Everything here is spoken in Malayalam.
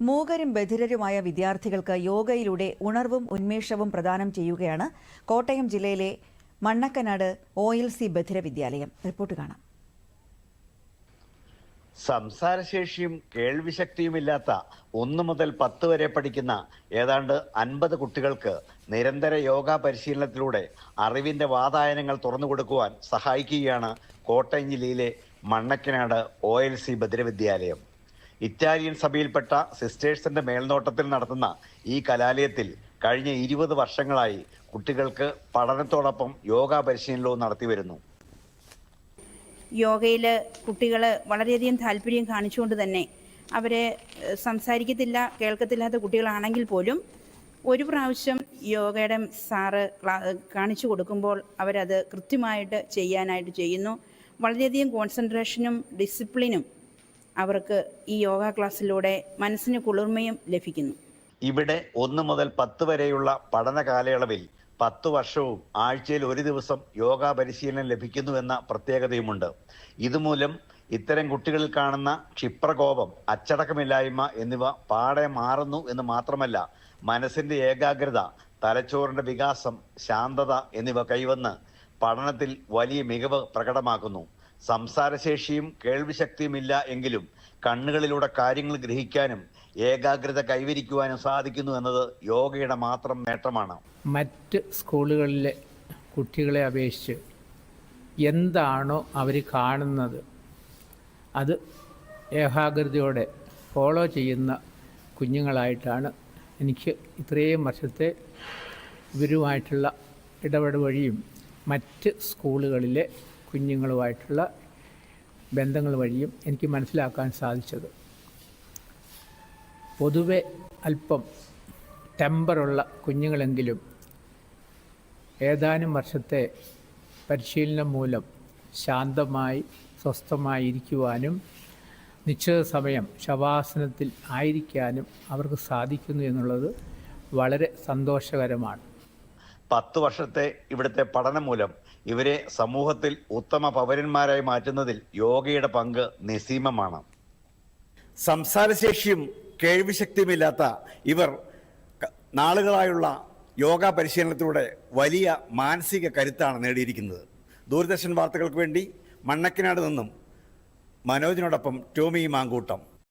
മൂകരും ബധിരരുമായ വിദ്യാർത്ഥികൾക്ക് യോഗയിലൂടെ ഉണർവും ഉന്മേഷവും പ്രദാനം ചെയ്യുകയാണ് കോട്ടയം ജില്ലയിലെ മണ്ണക്കനാട് ഒ എൽ സി ബധിര വിദ്യാലയം. റിപ്പോർട്ട് കാണാം. സംസാരശേഷിയും കേൾവിശക്തിയുമില്ലാത്ത ഒന്ന് മുതൽ പത്ത് വരെ പഠിക്കുന്ന ഏതാണ്ട് അൻപത് കുട്ടികൾക്ക് നിരന്തര യോഗ പരിശീലനത്തിലൂടെ അറിവിന്റെ വാതായനങ്ങൾ തുറന്നു കൊടുക്കുവാൻ സഹായിക്കുകയാണ് കോട്ടയം ജില്ലയിലെ മണ്ണക്കനാട് ഒ എൽ സി ഭദ്രവിദ്യാലയം ഇറ്റാലിയൻ സഭയിൽപ്പെട്ട സിസ്റ്റേഴ്സിന്റെ മേൽനോട്ടത്തിൽ നടത്തുന്ന ഈ കലാലയത്തിൽ കഴിഞ്ഞ ഇരുപത് വർഷങ്ങളായി കുട്ടികൾക്ക് പഠനത്തോടൊപ്പം യോഗ പരിശീലനവും നടത്തി വരുന്നു. യോഗയിൽ കുട്ടികൾ വളരെയധികം താല്പര്യം കാണിച്ചുകൊണ്ട് തന്നെ അവരെ സംസാരിക്കത്തില്ല കേൾക്കത്തില്ലാത്ത കുട്ടികളാണെങ്കിൽ പോലും ഒരു പ്രാവശ്യം യോഗയുടെ സാറ് കാണിച്ചു കൊടുക്കുമ്പോൾ അവരത് കൃത്യമായിട്ട് ചെയ്യാനായിട്ട് ചെയ്യുന്നു. വളരെയധികം കോൺസെൻട്രേഷനും ഡിസിപ്ലിനും അവർക്ക് ഈ യോഗ ക്ലാസ്സിലൂടെ മനസ്സിന് കുളിർമയും ലഭിക്കുന്നു. ഇവിടെ ഒന്ന് മുതൽ പത്ത് വരെയുള്ള പഠന കാലയളവിൽ പത്ത് വർഷവും ആഴ്ചയിൽ ഒരു ദിവസം യോഗ പരിശീലനം ലഭിക്കുന്നുവെന്ന പ്രത്യേകതയുമുണ്ട്. ഇതുമൂലം ഇത്തരം കുട്ടികളിൽ കാണുന്ന ക്ഷിപ്രകോപം അച്ചടക്കമില്ലായ്മ എന്നിവ പാടെ മാറുന്നു എന്ന് മാത്രമല്ല മനസ്സിന്റെ ഏകാഗ്രത തലച്ചോറിന്റെ വികാസം ശാന്തത എന്നിവ കൈവന്ന് പഠനത്തിൽ വലിയ മികവ് പ്രകടമാക്കുന്നു. സംസാരശേഷിയും കേൾവിശക്തിയുമില്ല എങ്കിലും കണ്ണുകളിലൂടെ കാര്യങ്ങൾ ഗ്രഹിക്കാനും ഏകാഗ്രത കൈവരിക്കുവാനും സാധിക്കുന്നു എന്നത് യോഗയുടെ മാത്രം നേട്ടമാണ്. മറ്റ് സ്കൂളുകളിലെ കുട്ടികളെ അപേക്ഷിച്ച് എന്താണോ അവർ കാണുന്നത് അത് ഏകാഗ്രതയോടെ ഫോളോ ചെയ്യുന്ന കുഞ്ഞുങ്ങളായിട്ടാണ് എനിക്ക് ഇത്രയും വർഷത്തെ ഇവരുമായിട്ടുള്ള ഇടപെടൽ വഴിയും മറ്റ് സ്കൂളുകളിലെ കുഞ്ഞുങ്ങളുമായിട്ടുള്ള ബന്ധങ്ങൾ വഴിയും എനിക്ക് മനസ്സിലാക്കാൻ സാധിച്ചത്. പൊതുവെ അല്പം ടെമ്പറുള്ള കുഞ്ഞുങ്ങളെങ്കിലും ഏതാനും വർഷത്തെ പരിശീലനം മൂലം ശാന്തമായി സ്വസ്ഥമായി ഇരിക്കുവാനും നിശ്ചിത സമയം ശവാസനത്തിൽ ആയിരിക്കാനും അവർക്ക് സാധിക്കുന്നു എന്നുള്ളത് വളരെ സന്തോഷകരമാണ്. പത്ത് വർഷത്തെ ഇവിടുത്തെ പഠനം മൂലം ഇവരെ സമൂഹത്തിൽ ഉത്തമ പൗരന്മാരായി മാറ്റുന്നതിൽ യോഗയുടെ പങ്ക് നിസീമമാണ്. സംസാരശേഷിയും കേൾവിശക്തിയുമില്ലാത്ത ഇവർ ക- നാളുകളായുള്ള യോഗ പരിശീലനത്തിലൂടെ വലിയ മാനസിക കരുത്താണ് നേടിയിരിക്കുന്നത്. ദൂരദർശൻ വാർത്തകൾക്ക് വേണ്ടി മണ്ണക്കിനാട് നിന്നും മനോജിനോടൊപ്പം ടോമി മാങ്കൂട്ടം.